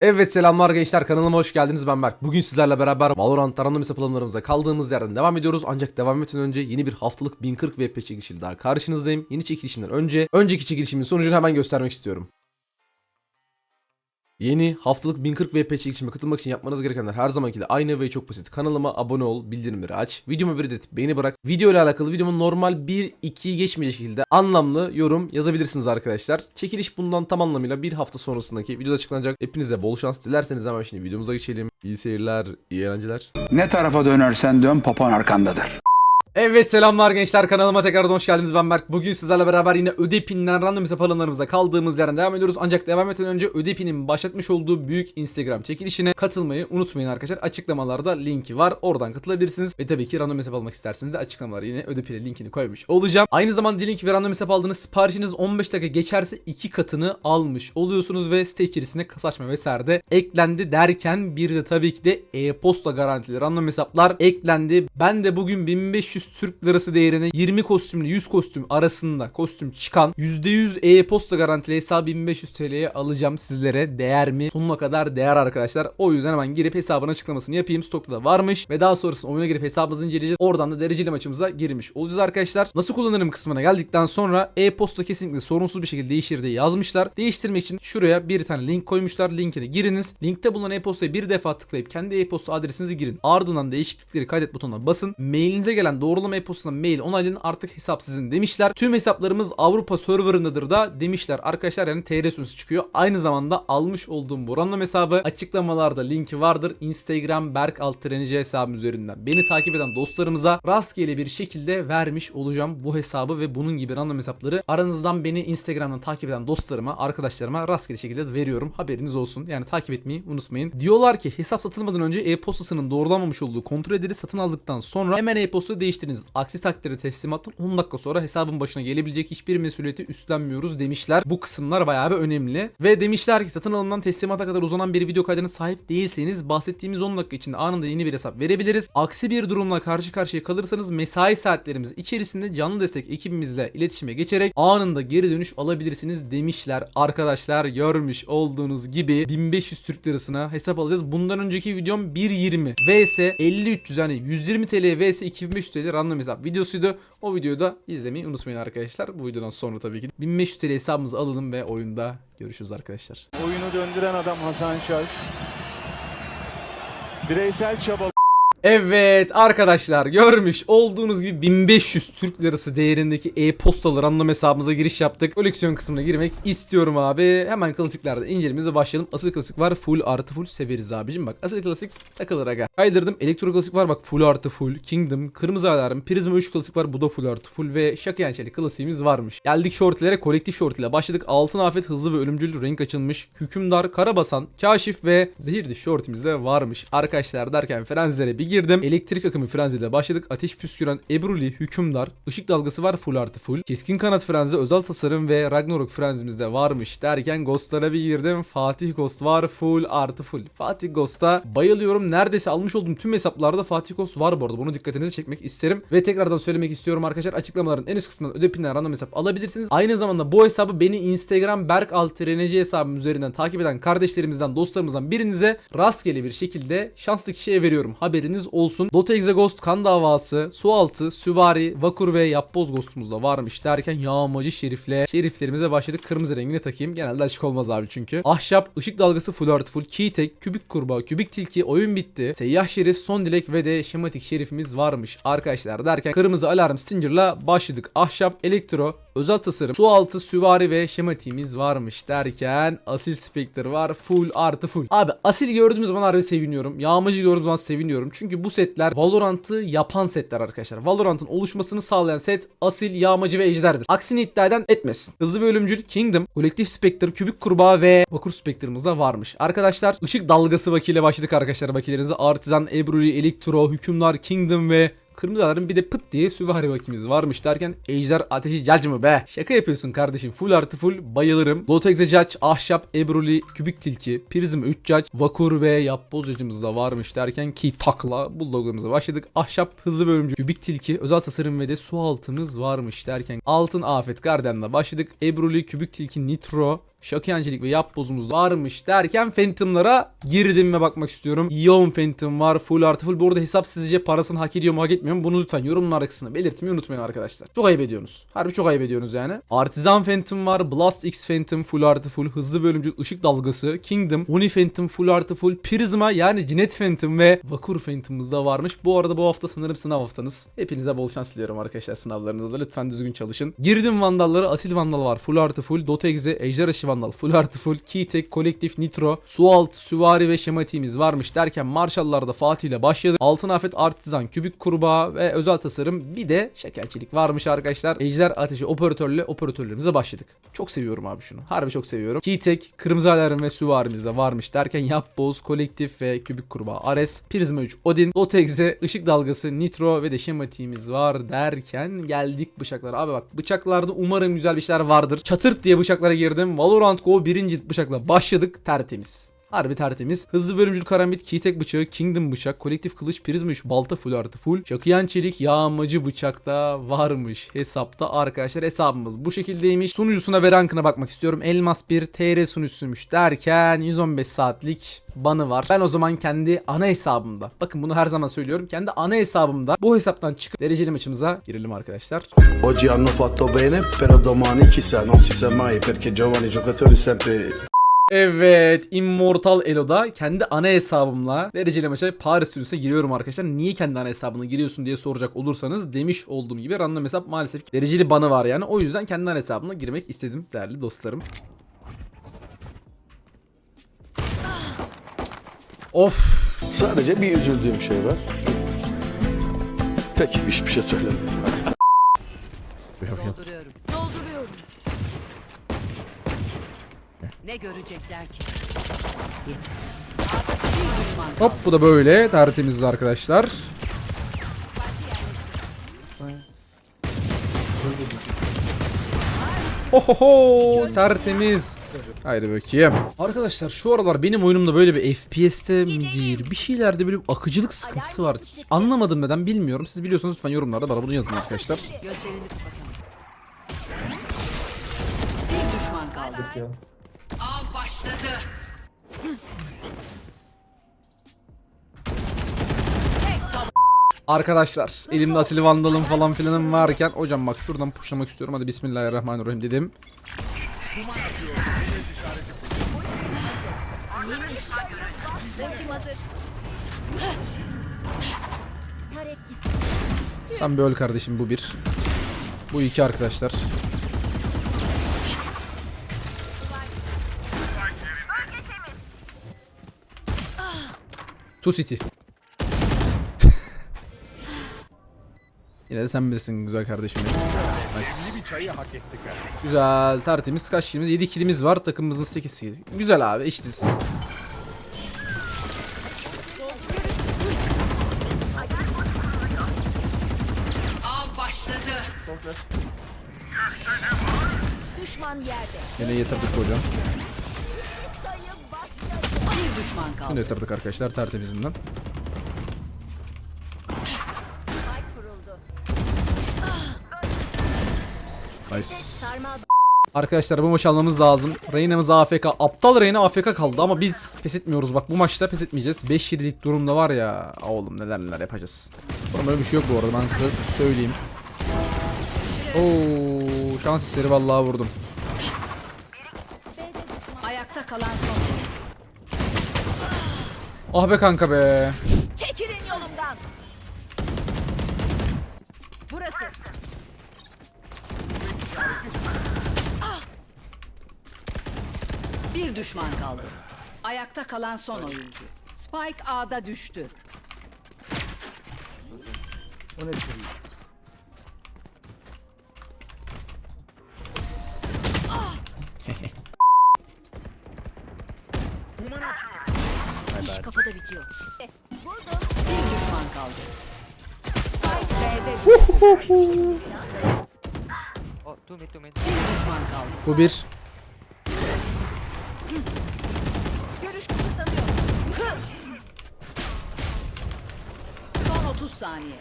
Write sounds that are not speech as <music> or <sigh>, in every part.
Evet selamlar gençler kanalıma hoş geldiniz ben Berk. Bugün sizlerle beraber Valorant random hesaplarımıza kaldığımız yerden devam ediyoruz. Ancak devam etmeden önce yeni bir haftalık 1040 VP çekilişiyle daha karşınızdayım. Yeni çekilişimden önce önceki çekilişimin sonucunu hemen göstermek istiyorum. Yeni haftalık 1040 VP çekilişime katılmak için yapmanız gerekenler her zamanki de aynı ve çok basit. Kanalıma abone ol, bildirimleri aç, videoma bir adet beğeni bırak. Video ile alakalı videomun normal 1-2'yi geçmeyecek şekilde anlamlı yorum yazabilirsiniz arkadaşlar. Çekiliş bundan tam anlamıyla bir hafta sonrasındaki videoda açıklanacak. Hepinize bol şans dilerseniz hemen şimdi videomuza geçelim. İyi seyirler, iyi eğlenceler. Ne tarafa dönersen dön papan arkandadır. Evet selamlar gençler kanalıma tekrardan hoş geldiniz ben Berk. Bugün sizlerle beraber yine Ödepin'den random hesap alanlarımıza kaldığımız yerden devam ediyoruz. Ancak devam etmeden önce Ödepin'in başlatmış olduğu büyük Instagram çekilişine katılmayı unutmayın arkadaşlar. Açıklamalarda linki var. Oradan katılabilirsiniz. Ve tabii ki random hesap almak isterseniz de açıklamalara yine Ödepin'e linkini koymuş olacağım. Aynı zamanda diyelim ki bir random hesap aldığınız siparişiniz 15 dakika geçerse iki katını almış oluyorsunuz ve site içerisinde kasa vesaire de eklendi derken bir de tabii ki de e-posta garantili random hesaplar eklendi. Ben de bugün 1500 Türk lirası değerine 20 kostümle 100 kostüm arasında kostüm çıkan %100 e-posta garantili hesabı 1500 TL'ye alacağım sizlere. Değer mi? Sonuna kadar değer arkadaşlar. O yüzden hemen girip hesabın açıklamasını yapayım. Stokta da varmış ve daha sonrasında oyuna girip hesabımızı inceleyeceğiz. Oradan da dereceli maçımıza girmiş olacağız arkadaşlar. Nasıl kullanırım kısmına geldikten sonra e-posta kesinlikle sorunsuz bir şekilde değişir diye yazmışlar. Değiştirmek için şuraya bir tane link koymuşlar. Linkine giriniz. Linkte bulunan e-postaya bir defa tıklayıp kendi e-posta adresinizi girin. Ardından değişiklikleri kaydet butonuna basın. Mailinize gelen doğrulama e-postasına mail onaylayın artık hesap sizin demişler. Tüm hesaplarımız Avrupa serverındadır da demişler. Arkadaşlar yani TR çıkıyor. Aynı zamanda almış olduğum bu random hesabı açıklamalarda linki vardır. Instagram Berk Altrenici hesabım üzerinden beni takip eden dostlarımıza rastgele bir şekilde vermiş olacağım bu hesabı ve bunun gibi random hesapları aranızdan beni Instagram'dan takip eden dostlarıma, arkadaşlarıma rastgele şekilde veriyorum. Haberiniz olsun. Yani takip etmeyi unutmayın. Diyorlar ki hesap satılmadan önce e-postasının doğrulanmamış olduğu kontrol edilir satın aldıktan sonra hemen e-postayı değiştiriniz. Aksi takdirde teslimattan 10 dakika sonra hesabın başına gelebilecek hiçbir mesuliyeti üstlenmiyoruz demişler. Bu kısımlar bayağı bir önemli. Ve demişler ki satın alımdan teslimata kadar uzanan bir video kaydına sahip değilseniz bahsettiğimiz 10 dakika içinde anında yeni bir hesap verebiliriz. Aksi bir durumla karşı karşıya kalırsanız mesai saatlerimiz içerisinde canlı destek ekibimizle iletişime geçerek anında geri dönüş alabilirsiniz demişler. Arkadaşlar görmüş olduğunuz gibi 1500 Türk lirasına hesap alacağız. Bundan önceki videom 1.20 vs 50-300 yani 120 TL vs 2500 TL random hesap videosuydu. O videoyu da izlemeyi unutmayın arkadaşlar. Bu videodan sonra tabii ki 1500 TL hesabımızı alalım ve oyunda görüşürüz arkadaşlar. Oyunu döndüren adam Hasan Şaş. Bireysel çaba Evet arkadaşlar görmüş olduğunuz gibi 1500 Türk lirası değerindeki e-postalar anlam hesabımıza giriş yaptık. Koleksiyon kısmına girmek istiyorum abi. Hemen klasiklerde incelememize başlayalım. Asıl klasik var full artı full severiz abicim. Bak asıl klasik takılır aga. Kaydırdım. Elektro klasik var bak full artı full. Kingdom, kırmızı alarm, prizma 3 klasik var. Bu da full artı full ve şaka yançeli klasiğimiz varmış. Geldik shortlere kolektif short ile başladık. Altın afet hızlı ve ölümcül renk açılmış. Hükümdar, karabasan, kaşif ve zehirli shortimiz de varmış. Arkadaşlar derken frenzilere bir girdim. Elektrik akımı frenziyle başladık. Ateş püsküren Ebruli, hükümdar, ışık dalgası var full artı full. Keskin kanat frenzi, özel tasarım ve Ragnarok frenzimizde varmış derken Ghost'lara bir girdim. Fatih Ghost var full artı full. Fatih Ghost'a bayılıyorum. Neredeyse almış olduğum tüm hesaplarda Fatih Ghost var bu arada. Bunu dikkatinizi çekmek isterim. Ve tekrardan söylemek istiyorum arkadaşlar. Açıklamaların en üst kısmından ödepinden random hesap alabilirsiniz. Aynı zamanda bu hesabı beni Instagram Berk Altreneci hesabım üzerinden takip eden kardeşlerimizden, dostlarımızdan birinize rastgele bir şekilde şanslı kişiye veriyorum. Haberiniz olsun. Dota Exe Ghost, kan davası, sualtı, süvari, vakur ve yapboz ghostumuz da varmış derken yağmacı şerifle şeriflerimize başladık. Kırmızı rengini takayım. Genelde açık olmaz abi çünkü. Ahşap, ışık dalgası full artı full, keytek, kübik kurbağa, kübik tilki, oyun bitti. Seyyah şerif, son dilek ve de şematik şerifimiz varmış arkadaşlar derken kırmızı alarm Stinger'la başladık. Ahşap, elektro, özel tasarım, su altı, süvari ve şematiğimiz varmış derken asil Spectre var full artı full. Abi asil gördüğümüz zaman harbi seviniyorum. Yağmacı gördüğümüz zaman seviniyorum. Çünkü bu setler Valorant'ı yapan setler arkadaşlar. Valorant'ın oluşmasını sağlayan set asil, yağmacı ve ejderdir. Aksini iddia eden etmesin. Hızlı ve ölümcül Kingdom, kolektif Spectre, kübik kurbağa ve vakur Spectre'ımız da varmış. Arkadaşlar ışık dalgası vakiyle başladık arkadaşlar vakilerimize. Artizan, Ebruli, Elektro, Hükümdar, Kingdom ve Kırmızıların bir de pıt diye süvari vakimiz varmış derken ejder ateşi judge mı be? Şaka yapıyorsun kardeşim. Full artı full bayılırım. Lotexe judge, ahşap, ebruli, kübik tilki, prizm 3 judge, vakur ve yapboz judge'ımız da varmış derken ki takla bulldoglarımıza başladık. Ahşap, hızlı ve ölümcül, kübik tilki, özel tasarım ve de su altımız varmış derken altın afet garden'la başladık. Ebruli, kübik tilki, nitro, Şakyancılık ve yap bozumuz varmış derken Phantom'lara girdim ve bakmak istiyorum. Yoğun Phantom var. Full artı full. Bu arada hesap sizce parasını hak ediyor mu hak etmiyor mu? Bunu lütfen yorumlar kısmına belirtmeyi unutmayın arkadaşlar. Çok ayıp ediyorsunuz. Harbi çok ayıp ediyorsunuz yani. Artisan Phantom var. Blast X Phantom full artı full. Hızlı ve ölümcül ışık dalgası. Kingdom. Uni Phantom full artı full. Prisma yani Cinet Phantom ve Vakur Phantom'ımız da varmış. Bu arada bu hafta sanırım sınav haftanız. Hepinize bol şans diliyorum arkadaşlar sınavlarınızda. Lütfen düzgün çalışın. Girdim Vandalları. Asil Vandal var. Full artı full. Dota Exe. Ejder Aşı Vandal. Full artı full. Keytek, Kolektif, Nitro, Sualt, Süvari ve Şematiğimiz varmış derken Marshall'larda Fatih ile başladı. Altın Afet, Artizan, Kübik Kurbağa ve özel tasarım bir de şekerçilik varmış arkadaşlar. Ejder Ateşi operatörle operatörlerimize başladık. Çok seviyorum abi şunu. Harbi çok seviyorum. Keytek, Kırmızı Alarm ve Süvarimiz de varmış derken Yapboz, Kolektif ve Kübik Kurbağa Ares, Prizma 3 Odin, Dota Exe, Işık Dalgası, Nitro ve de Şematiğimiz var derken geldik bıçaklara. Abi bak bıçaklarda umarım güzel bir şeyler vardır. Çatırt diye bıçaklara girdim. Valorant Go birinci bıçakla başladık tertemiz. Harbi tertemiz. Hızlı bölümcül karambit, keytek bıçağı, kingdom bıçak, kolektif kılıç, prizma 3, balta full artı full. Çakıyan çelik, yağmacı bıçak da varmış hesapta arkadaşlar. Hesabımız bu şekildeymiş. Sunucusuna ve rankına bakmak istiyorum. Elmas 1 TR sunucusuymuş derken 115 saatlik banı var. Ben o zaman kendi ana hesabımda. Bakın bunu her zaman söylüyorum. Kendi ana hesabımda bu hesaptan çıkıp dereceli maçımıza girelim arkadaşlar. Oggi hanno fatto bene, però domani chissà, non si sa mai perché giovani giocatori sempre Evet, Immortal Elo'da kendi ana hesabımla dereceli maça Paris Stüdyosu'na giriyorum arkadaşlar. Niye kendi ana hesabına giriyorsun diye soracak olursanız demiş olduğum gibi random hesap maalesef dereceli banı var yani. O yüzden kendi ana hesabımla girmek istedim değerli dostlarım. Of. sadece bir üzüldüğüm şey var. Peki hiçbir şey söylemiyorum. Dolduruyorum. Ne görecekler ki? Yeter. Bir düşman kaldı. Hop bu da böyle tertemiz arkadaşlar. Ohoho tertemiz. Haydi bakayım. Arkadaşlar şu aralar benim oyunumda böyle bir FPS'te midir bir şeylerde böyle bir akıcılık sıkıntısı var. Anlamadım neden bilmiyorum. Siz biliyorsanız lütfen yorumlarda bana bunu yazın arkadaşlar. Bir düşman kaldı. Başladı. Arkadaşlar elimde asil vandalım falan filanım varken hocam bak şuradan pushlamak istiyorum. Hadi bismillahirrahmanirrahim dedim. Sen bir öl kardeşim bu bir. Bu iki arkadaşlar. Two City. <laughs> Yine de sen bilirsin güzel kardeşim. Nice. Güzel tertemiz kaç kilimiz? 7 kilimiz var takımımızın 8 kill. Güzel abi eşitiz. Av başladı. Düşman yerde. Yine yatırdık hocam. Bir düşman Şunu kaldı. yatırdık arkadaşlar tertemizinden. Nice. Arkadaşlar bu maçı almamız lazım. Reyna'mız AFK. Aptal Reyna AFK kaldı ama biz pes etmiyoruz. Bak bu maçta pes etmeyeceğiz. 5-7'lik durumda var ya. Oğlum neler neler yapacağız. Oğlum öyle bir şey yok bu arada ben size söyleyeyim. Oo, şans eseri vallahi vurdum. Ayakta kalan son. Ah be kanka be. Çekilin yolumdan. Burası. Ah! Bir düşman kaldı. Ayakta kalan son oyuncu. Spike A'da düştü. İş <laughs> kafada bitiyor. Buldum. Bir düşman kaldı. Spike B'de düştü. Oh, two mid, two mid. Bir düşman kaldı. Bu bir. Görüş kısıtlanıyor. Son 30 saniye.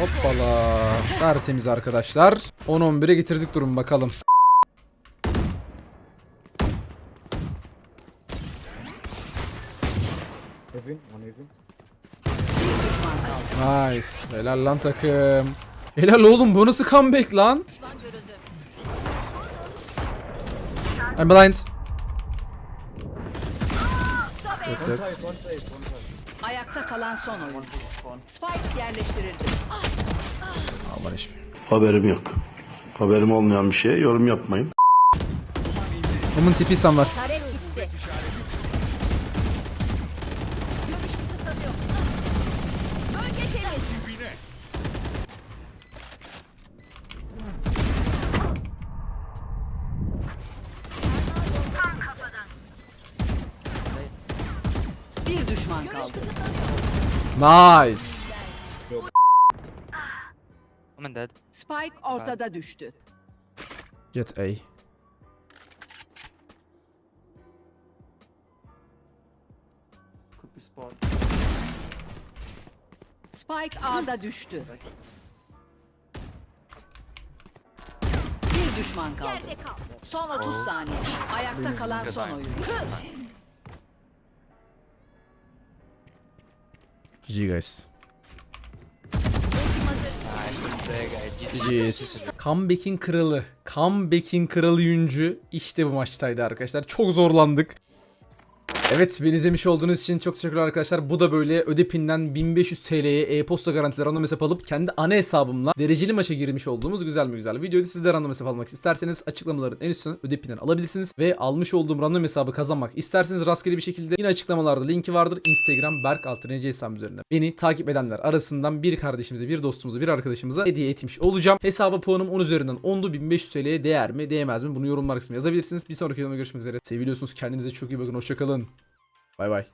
Hoppala. Tertemiz arkadaşlar. 10-11'e getirdik durum bakalım. Nice. Helal lan takım. Helal oğlum bu nasıl comeback lan? I'm blind. Ayakta kalan son oyuncu. Spike yerleştirildi. Aman. Haberim yok. Haberim olmayan bir şeye yorum yapmayın. Onun tipi insan var. Tarek gitti. Görüş kısıtlanıyor. Bölge temiz. Bir düşman Görüş kaldı. kısıtlanıyor. Nice. Woman dead. Spike ortada düştü. Get A. Spike A'da düştü. Bir düşman kaldı. Son 30 saniye. Ayakta kalan son oyuncu. GG guys. GG's. Comeback'in kralı. Comeback'in kralı yüncü. İşte bu maçtaydı arkadaşlar. Çok zorlandık. Evet beni izlemiş olduğunuz için çok teşekkürler arkadaşlar. Bu da böyle Ödepin'den 1500 TL'ye e-posta garantili random hesap alıp kendi ana hesabımla dereceli maça girmiş olduğumuz güzel mi güzel videoydu. Siz de random hesap almak isterseniz açıklamaların en üstünden Ödepin'den alabilirsiniz. Ve almış olduğum random hesabı kazanmak isterseniz rastgele bir şekilde yine açıklamalarda linki vardır. Instagram Berk Altıneci hesabım üzerinden. Beni takip edenler arasından bir kardeşimize, bir dostumuza, bir arkadaşımıza hediye etmiş olacağım. Hesaba puanım 10 üzerinden 10'du 1500 TL'ye değer mi değmez mi bunu yorumlar kısmına yazabilirsiniz. Bir sonraki videomda görüşmek üzere. Seviliyorsunuz kendinize çok iyi bakın hoşçakalın. Bye bye.